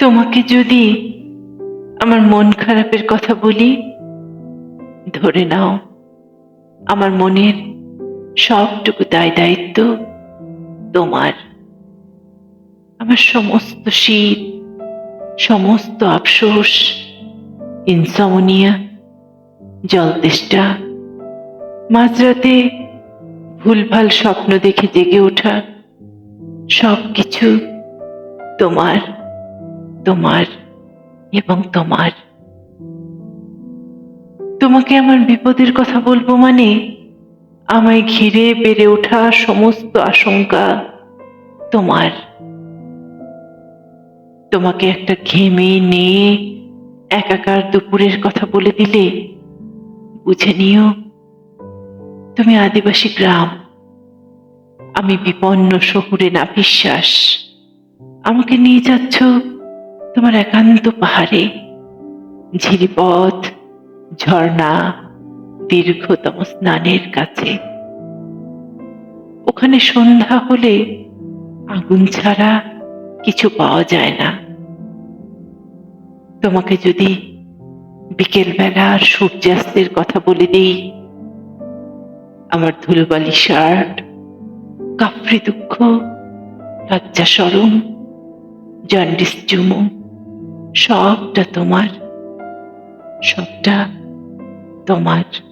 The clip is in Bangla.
তোমাকে যদি আমার মন খারাপের কথা বলি, ধরে নাও, আমার মনের সবটুকু দায় দায়িত্ব তোমার। আমার সমস্ত শীত, সমস্ত আফসোস ইনসমনিয়া জলতেষ্টা মাঝরাতে ভুলভাল স্বপ্ন দেখে জেগে ওঠা সব কিছু তোমার। তোমার এবং তোমার। তোমাকে আমার বিপদের কথা বলব মানে আমায় ঘিরে বেড়ে ওঠা সমস্ত আশঙ্কা তোমার। তোমাকে একটা ঘেমে নিয়ে একাকার দুপুরের কথা বলে দিলে বুঝে নিও, তুমি আদিবাসী গ্রাম। আমি বিপন্ন শহুরে না বিশ্বাস আমাকে নিয়ে যাচ্ছ তোমার একান্ত পাহাড়ে, ঝিরিপথ, ঝর্ণা, দীর্ঘতম স্নানের কাছে। ওখানে সন্ধ্যা হলে আগুন ছাড়া কিছু পাওয়া যায় না। তোমাকে যদি বিকেলবেলার সূর্যাস্তের কথা বলে দিই, আমার ধুলোবালি শার্ট, কাফরি দুঃখ, লজ্জা সরম, জন্ডিস চুমু সবটা তোমার সবটা তোমার।